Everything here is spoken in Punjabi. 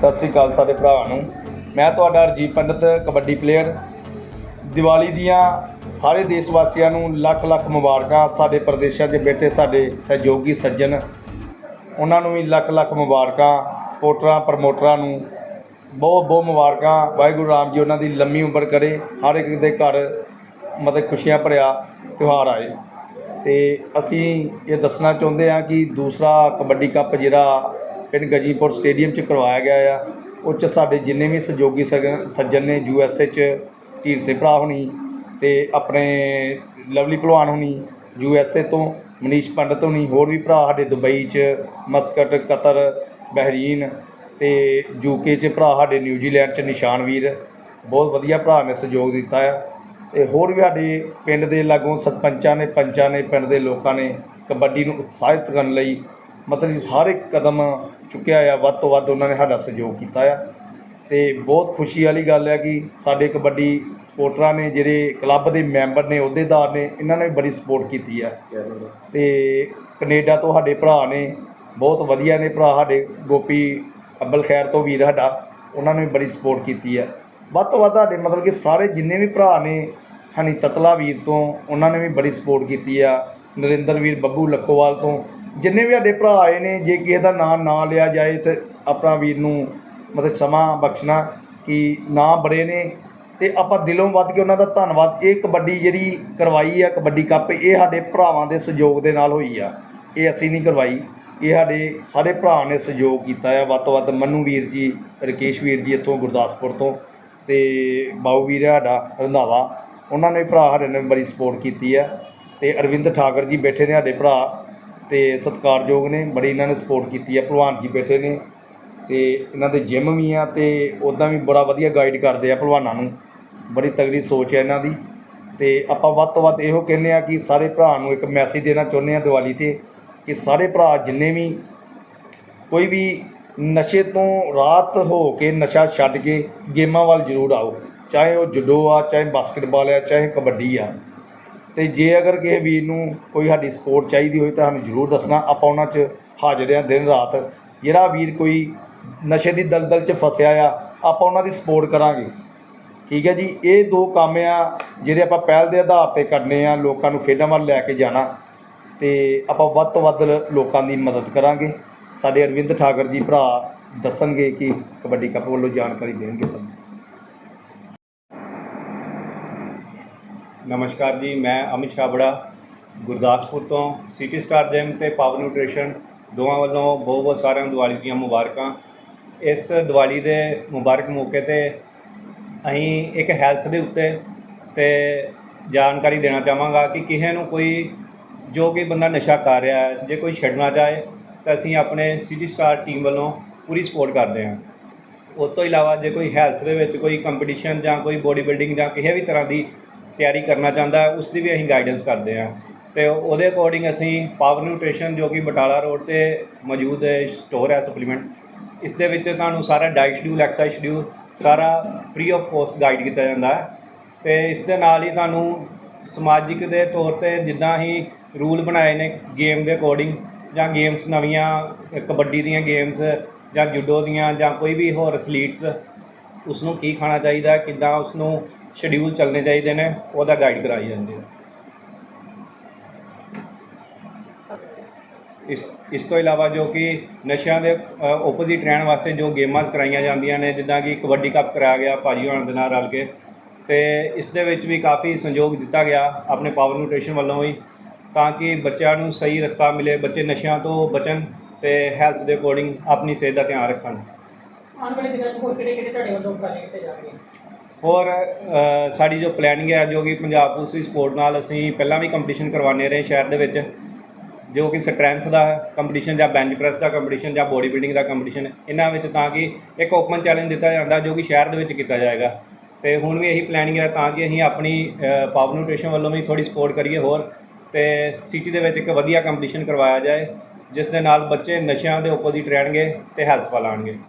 ਸਤਿ ਸ੍ਰੀ ਅਕਾਲ ਸਾਡੇ ਭਰਾ ਨੂੰ। ਮੈਂ ਤੁਹਾਡਾ ਰਜੀਵ ਪੰਡਤ, ਕਬੱਡੀ ਪਲੇਅਰ ਦੀਵਾਲੀ ਦੀਆਂ ਸਾਰੇ ਦੇਸ਼ ਵਾਸੀਆਂ ਨੂੰ ਲੱਖ ਲੱਖ ਮੁਬਾਰਕਾਂ। ਸਾਡੇ ਪ੍ਰਦੇਸ਼ਾਂ 'ਚ ਬੈਠੇ ਸਾਡੇ ਸਹਿਯੋਗੀ ਸੱਜਣ, ਉਹਨਾਂ ਨੂੰ ਵੀ ਲੱਖ ਲੱਖ ਮੁਬਾਰਕਾਂ। ਸਪੋਰਟਰਾਂ, ਪ੍ਰਮੋਟਰਾਂ ਨੂੰ ਬਹੁਤ ਬਹੁਤ ਮੁਬਾਰਕਾਂ। ਵਾਹਿਗੁਰੂ ਰਾਮ ਜੀ ਉਹਨਾਂ ਦੀ ਲੰਮੀ ਉਮਰ ਕਰੇ। ਹਰ ਇੱਕ ਦੇ ਘਰ ਮਤਲਬ ਖੁਸ਼ੀਆਂ ਭਰਿਆ ਤਿਉਹਾਰ ਆਏ। ਤੇ ਅਸੀਂ ਇਹ ਦੱਸਣਾ ਚਾਹੁੰਦੇ ਹਾਂ ਕਿ ਦੂਸਰਾ ਕਬੱਡੀ ਕੱਪ ਜਿਹੜਾ ਪਿੰਡ ਗਜੀਪੁਰ ਸਟੇਡੀਅਮ 'ਚ ਕਰਵਾਇਆ ਗਿਆ ਆ। ਉਹ 'ਚ ਸਾਡੇ ਜਿੰਨੇ ਵੀ ਸਹਿਯੋਗੀ ਸਗ- ਸੱਜਣ ਨੇ ਯੂ ਐਸ ਏ 'ਚ, ਢੀਂਡਸੇ ਭਰਾ ਹੋਣੀ ਤੇ ਆਪਣੇ ਲਵਲੀ ਭਲਵਾਨ ਹੋਣੀ, ਯੂ ਐਸ ਏ ਤੋਂ ਮਨੀਸ਼ ਪੰਡਤ ਹੋਣੀ, ਹੋਰ ਵੀ ਭਰਾ ਸਾਡੇ ਦੁਬਈ 'ਚ, ਮਸਕਟ, ਕਤਰ, ਬਹਿਰੀਨ ਤੇ ਯੂਕੇ 'ਚ ਭਰਾ ਸਾਡੇ ਨਿਊਜ਼ੀਲੈਂਡ 'ਚ ਨਿਸ਼ਾਨ ਵੀਰ। ਬਹੁਤ ਵਧੀਆ ਭਰਾ ਨੇ ਸਹਿਯੋਗ ਦਿੱਤਾ ਆ। ਤੇ ਹੋਰ ਵੀ ਸਾਡੇ ਪਿੰਡ ਦੇ ਲਾਗੋਂ ਸਰਪੰਚਾਂ ਨੇ, ਪੰਚਾਂ ਨੇ, ਪਿੰਡ ਦੇ ਲੋਕਾਂ ਨੇ ਕਬੱਡੀ ਨੂੰ ਉਤਸ਼ਾਹਿਤ ਕਰਨ ਲਈ ਮਤਲਬ ਸਾਰੇ ਕਦਮ ਚੁੱਕਿਆ ਆ, ਵੱਧ ਤੋਂ ਵੱਧ ਉਹਨਾਂ ਨੇ ਸਾਡਾ ਸਹਿਯੋਗ ਕੀਤਾ ਆ। ਤੇ ਬਹੁਤ ਖੁਸ਼ੀ ਵਾਲੀ ਗੱਲ ਹੈ ਕਿ ਸਾਡੇ ਕਬੱਡੀ ਸਪੋਰਟਰਾਂ ਨੇ, ਜਿਹੜੇ ਕਲੱਬ ਦੇ ਮੈਂਬਰ ਨੇ, ਅਹੁਦੇਦਾਰ ਨੇ, ਇਹਨਾਂ ਨੇ ਵੀ ਬੜੀ ਸਪੋਰਟ ਕੀਤੀ ਆ। ਤੇ ਕੈਨੇਡਾ ਤੋਂ ਸਾਡੇ ਭਰਾ ਨੇ, ਬਹੁਤ ਵਧੀਆ ਨੇ ਭਰਾ ਸਾਡੇ, ਗੋਪੀ ਅੱਬਲ ਖੈਰ ਤੋਂ ਵੀਰ ਸਾਡਾ, ਉਹਨਾਂ ਨੇ ਵੀ ਬੜੀ ਸਪੋਰਟ ਕੀਤੀ ਆ। ਵੱਧ ਤੋਂ ਵੱਧ ਸਾਡੇ ਮਤਲਬ ਕਿ ਸਾਰੇ ਜਿੰਨੇ ਵੀ ਭਰਾ ਨੇ, ਹਨੀ ਤਤਲਾ ਵੀਰ ਤੋਂ, ਉਹਨਾਂ ਨੇ ਵੀ ਬੜੀ ਸਪੋਰਟ ਕੀਤੀ ਆ। ਨਰਿੰਦਰ ਵੀਰ ਬੱਬੂ ਲੱਖੋਵਾਲ ਤੋਂ ਜਿੰਨੇ ਵੀ ਸਾਡੇ ਭਰਾ ਆਏ ਨੇ, ਜੇ ਕਿਸੇ ਦਾ ਨਾਮ ਨਾ ਲਿਆ ਜਾਏ ਤੇ ਆਪਣਾ ਵੀਰ ਨੂੰ ਮਤਲਬ ਸਮਾਂ ਬਖਸ਼ਣਾ ਕਿ ਨਾਂ ਬੜੇ ਨੇ ਤੇ ਆਪਾਂ ਦਿਲੋਂ ਵੱਧ ਕੇ ਉਹਨਾਂ ਦਾ ਧੰਨਵਾਦ। ਇਹ ਕਬੱਡੀ ਜਿਹੜੀ ਕਰਵਾਈ ਆ, ਕਬੱਡੀ ਕੱਪ, ਇਹ ਸਾਡੇ ਭਰਾਵਾਂ ਦੇ ਸਹਿਯੋਗ ਦੇ ਨਾਲ ਹੋਈ ਆ। ਇਹ ਅਸੀਂ ਨਹੀਂ ਕਰਵਾਈ। ਇਹ ਸਾਡੇ ਸਾਰੇ ਭਰਾ ਨੇ ਸਹਿਯੋਗ ਕੀਤਾ ਆ। ਵੱਧ ਤੋਂ ਵੱਧ ਮੰਨੂ ਵੀਰ ਜੀ, ਰਕੇਸ਼ ਵੀਰ ਜੀ ਇੱਥੋਂ ਗੁਰਦਾਸਪੁਰ ਤੋਂ ਤੇ ਬਾਊ ਵੀਰ ਸਾਡਾ, ਰੰਧਾਵਾ। ਉਹਨਾਂ ਨੇ ਭਰਾ ਸਾਡੇ ਨੇ ਬੜੀ ਸਪੋਰਟ ਕੀਤੀ ਆ। ਤੇ ਅਰਵਿੰਦ ਠਾਕਰ ਜੀ ਬੈਠੇ ਨੇ ਸਾਡੇ ਭਰਾ। ਤੇ ਸਤਿਕਾਰਯੋਗ ਨੇ, ਬੜੀ ਇਹਨਾਂ ਨੇ ਸਪੋਰਟ ਕੀਤੀ ਹੈ ਭਲਵਾਨ ਜੀ ਬੈਠੇ ਨੇ ਤੇ ਇਹਨਾਂ ਦੇ ਜਿਮ ਵੀ ਆ ਤੇ ਉਦਾਂ ਵੀ ਬੜਾ ਵਧੀਆ ਗਾਈਡ ਕਰਦੇ ਆ ਭਲਵਾਨਾਂ ਨੂੰ। ਬੜੀ ਤਗੜੀ ਸੋਚ ਹੈ ਇਹਨਾਂ ਦੀ ਤੇ ਆਪਾਂ ਵੱਧ ਤੋਂ ਵੱਧ ਇਹੋ ਕਹਿੰਦੇ ਆ ਕਿ ਸਾਰੇ ਭਰਾ ਨੂੰ ਇੱਕ ਮੈਸੇਜ ਦੇਣਾ ਚਾਹੁੰਦੇ ਆ ਦੀਵਾਲੀ ਤੇ ਕਿ ਸਾਰੇ ਭਰਾ ਜਿੰਨੇ ਵੀ ਕੋਈ ਵੀ ਨਸ਼ੇ ਤੋਂ ਰਾਤ ਹੋ ਕੇ ਨਸ਼ਾ ਛੱਡ ਕੇ ਗੇਮਾਂ ਵੱਲ ਜ਼ਰੂਰ ਆਓ, ਚਾਹੇ ਉਹ ਜੁਡੋ ਆ, ਚਾਹੇ ਬਾਸਕਟਬਾਲ ਆ, ਚਾਹੇ ਕਬੱਡੀ ਆ। ਤੇ ਜੇ ਅਗਰ ਕਿਸੇ ਵੀਰ ਨੂੰ ਕੋਈ ਸਾਡੀ ਸਪੋਰਟ ਚਾਹੀਦੀ ਹੋਈ ਤਾਂ ਸਾਨੂੰ ਜ਼ਰੂਰ ਦੱਸਣਾ। ਆਪਾਂ ਉਹਨਾਂ 'ਚ ਹਾਜ਼ਰ ਹਾਂ ਦਿਨ ਰਾਤ। ਜਿਹੜਾ ਵੀਰ ਕੋਈ ਨਸ਼ੇ ਦੀ ਦਲਦਲ 'ਚ ਫਸਿਆ ਆ, ਆਪਾਂ ਉਹਨਾਂ ਦੀ ਸਪੋਰਟ ਕਰਾਂਗੇ। ਠੀਕ ਹੈ ਜੀ? ਇਹ ਦੋ ਕੰਮ ਆ ਜਿਹੜੇ ਆਪਾਂ ਪਹਿਲ ਦੇ ਆਧਾਰ ਤੇ ਕਰਨੇ ਆ ਲੋਕਾਂ ਨੂੰ ਖੇਡਾਂ ਵੱਲ ਲੈ ਕੇ ਜਾਣਾ ਤੇ ਆਪਾਂ ਵੱਧ ਤੋਂ ਵੱਧ ਲੋਕਾਂ ਦੀ ਮਦਦ ਕਰਾਂਗੇ। ਸਾਡੇ ਅਰਵਿੰਦ ਠਾਕਰ ਜੀ ਭਰਾ ਦੱਸਣਗੇ ਕਿ ਕਬੱਡੀ ਕੱਪ ਵੱਲੋਂ ਜਾਣਕਾਰੀ ਦੇਣਗੇ ਤੁਹਾਨੂੰ। ਨਮਸਕਾਰ ਜੀ, ਮੈਂ ਅਮਿਤ ਛਾਬੜਾ ਗੁਰਦਾਸਪੁਰ ਤੋਂ ਸਿਟੀ ਸਟਾਰ ਜਿਮ ਤੇ ਪਾਵਰ ਨਿਊਟ੍ਰੀਸ਼ਨ ਦੋਵਾਂ ਵੱਲੋਂ ਬਹੁਤ ਬਹੁਤ ਸਾਰਿਆਂ ਨੂੰ ਦੀਵਾਲੀ ਦੀਆਂ ਮੁਬਾਰਕਾਂ। ਇਸ ਦੀਵਾਲੀ ਦੇ ਮੁਬਾਰਕ ਮੌਕੇ ਤੇ ਅਸੀਂ ਇੱਕ ਹੈਲਥ ਦੇ ਉੱਤੇ ਤੇ ਜਾਣਕਾਰੀ ਦੇਣਾ ਚਾਹਾਂਗਾ ਕਿ ਕਿਸੇ ਨੂੰ ਕੋਈ, ਜੋ ਕਿ ਬੰਦਾ ਨਸ਼ਾ ਕਰ ਰਿਹਾ ਹੈ, ਜੇ ਕੋਈ ਛੱਡਣਾ ਚਾਹੇ, ਤਾਂ ਅਸੀਂ ਆਪਣੇ ਸਿਟੀ ਸਟਾਰ ਟੀਮ ਵੱਲੋਂ ਪੂਰੀ ਸਪੋਰਟ ਕਰਦੇ ਹਾਂ। ਉਸ ਤੋਂ ਇਲਾਵਾ ਜੇ ਕੋਈ ਹੈਲਥ ਦੇ ਵਿੱਚ ਕੋਈ ਕੰਪੀਟੀਸ਼ਨ ਜਾਂ ਕੋਈ ਬੋਡੀ ਬਿਲਡਿੰਗ ਜਾਂ ਕਿਸੇ ਵੀ ਤਰ੍ਹਾਂ ਦੀ ਤਿਆਰੀ ਕਰਨਾ ਚਾਹੁੰਦਾ ਹੈ ਉਸ ਦੀ ਵੀ ਅਸੀਂ ਗਾਈਡੈਂਸ ਕਰਦੇ ਹਾਂ। ਤੇ ਉਹਦੇ ਅਕੋਰਡਿੰਗ ਅਸੀਂ ਪਾਵਰ ਨਿਊਟ੍ਰੀਸ਼ਨ ਜੋ ਕਿ ਬਟਾਲਾ ਰੋਡ ਤੇ ਮੌਜੂਦ ਹੈ ਸਟੋਰ ਹੈ ਸਪਲੀਮੈਂਟ ਇਸ ਦੇ ਵਿੱਚ ਤੁਹਾਨੂੰ ਸਾਰਾ ਡਾਈਟ ਸ਼ਡਿਊਲ ਐਕਸਰਸਾਈਜ਼ ਸ਼ਡਿਊਲ ਸਾਰਾ ਫ੍ਰੀ ਆਫ ਕੋਸਟ ਗਾਈਡ ਕੀਤਾ ਜਾਂਦਾ ਹੈ। ਤੇ ਇਸ ਦੇ ਨਾਲ ਹੀ ਤੁਹਾਨੂੰ ਸਮਾਜਿਕ ਦੇ ਤੌਰ ਤੇ ਜਿੱਦਾਂ ਹੀ ਰੂਲ ਬਣਾਏ ਨੇ ਗੇਮ ਦੇ ਅਕੋਰਡਿੰਗ ਜਾਂ ਗੇਮਸ ਨਵੀਆਂ, ਕਬੱਡੀ ਦੀਆਂ ਗੇਮਸ ਜਾਂ ਜੂਡੋ ਦੀਆਂ, ਜਾਂ ਕੋਈ ਵੀ ਹੋਰ ਐਥਲੀਟਸ ਉਸ ਨੂੰ ਕੀ ਖਾਣਾ ਚਾਹੀਦਾ, ਕਿੱਦਾਂ ਉਸ ਨੂੰ ਸ਼ਡਿਊਲ ਚੱਲਣੇ ਚਾਹੀਦੇ ਨੇ, ਉਹਦਾ ਗਾਈਡ ਕਰਾਈ ਜਾਂਦੀ ਹੈ। ਇਸ ਇਸ ਤੋਂ ਇਲਾਵਾ ਜੋ ਕਿ ਨਸ਼ਿਆਂ ਦੇ ਓਪੋਜ਼ਿਟ ਰਹਿਣ ਵਾਸਤੇ ਜੋ ਗੇਮਾਂ ਕਰਾਈਆਂ ਜਾਂਦੀਆਂ ਨੇ, ਜਿੱਦਾਂ ਕਿ ਕਬੱਡੀ ਕੱਪ ਕਰਾਇਆ ਗਿਆ ਭਾਜੀ ਹੋਣਾ ਦੇ ਨਾਲ ਰਲ ਕੇ, ਤੇ ਇਸ ਦੇ ਵਿੱਚ ਵੀ ਕਾਫੀ ਸੰਯੋਗ ਦਿੱਤਾ ਗਿਆ ਆਪਣੇ ਪਾਵਰ ਨਿਊਟ੍ਰੀਸ਼ਨ ਵੱਲੋਂ ਵੀ, ਤਾਂ ਕਿ ਬੱਚਿਆਂ ਨੂੰ ਸਹੀ ਰਸਤਾ ਮਿਲੇ, ਬੱਚੇ ਨਸ਼ਿਆਂ ਤੋਂ ਬਚਣ ਤੇ ਹੈਲਥ ਦੇ ਅਕੋਰਡਿੰਗ ਆਪਣੀ ਸਿਹਤ ਦਾ ਧਿਆਨ ਰੱਖਣ। ਆਉਣ ਵਾਲੇ ਦਿਨਾਂ 'ਚ ਹੋਰ ਕਿਹੜੇ ਕਿਹੜੇ ਤੁਹਾਡੇ ਵੱਲੋਂ ਉਪਰਾਲੇ ਕੀਤੇ ਜਾਣਗੇ? ਹੋਰ ਸਾਡੀ ਜੋ ਪਲੈਨਿੰਗ ਹੈ, ਜੋ ਕਿ ਪੰਜਾਬ ਪੁਲਿਸ ਦੀ ਸਪੋਰਟ ਨਾਲ ਅਸੀਂ ਪਹਿਲਾਂ ਵੀ ਕੰਪੀਟੀਸ਼ਨ ਕਰਵਾਉਂਦੇ ਰਹੇ ਸ਼ਹਿਰ ਦੇ ਵਿੱਚ, ਜੋ ਕਿ ਸਟਰੈਂਥ ਦਾ ਕੰਪੀਟੀਸ਼ਨ ਜਾਂ ਬੈਂਚ ਪ੍ਰੈਸ ਦਾ ਕੰਪੀਟੀਸ਼ਨ ਜਾਂ ਬੋਡੀ ਬਿਲਡਿੰਗ ਦਾ ਕੰਪੀਟੀਸ਼ਨ ਇਹਨਾਂ ਵਿੱਚ ਤਾਂ ਕਿ ਇੱਕ ਓਪਨ ਚੈਲੰਜ ਦਿੱਤਾ ਜਾਂਦਾ ਜੋ ਕਿ ਸ਼ਹਿਰ ਦੇ ਵਿੱਚ ਕੀਤਾ ਜਾਏਗਾ। ਤੇ ਹੁਣ ਵੀ ਇਹੀ ਪਲੈਨਿੰਗ ਹੈ ਤਾਂ ਕਿ ਅਸੀਂ ਆਪਣੀ ਪਾਵਰ ਨਿਊਟ੍ਰੀਸ਼ਨ ਵੱਲੋਂ ਵੀ ਥੋੜੀ ਸਪੋਰਟ ਕਰੀਏ ਹੋਰ, ਤੇ ਸਿਟੀ ਦੇ ਵਿੱਚ ਇੱਕ ਵਧੀਆ ਕੰਪੀਟੀਸ਼ਨ ਕਰਵਾਇਆ ਜਾਏ, ਜਿਸ ਦੇ ਨਾਲ ਬੱਚੇ ਨਸ਼ਿਆਂ ਦੇ ਓਪੋਜ਼ਿਟ ਰਹਿਣਗੇ ਤੇ ਹੈਲਥ ਵੱਲ ਆਉਣਗੇ।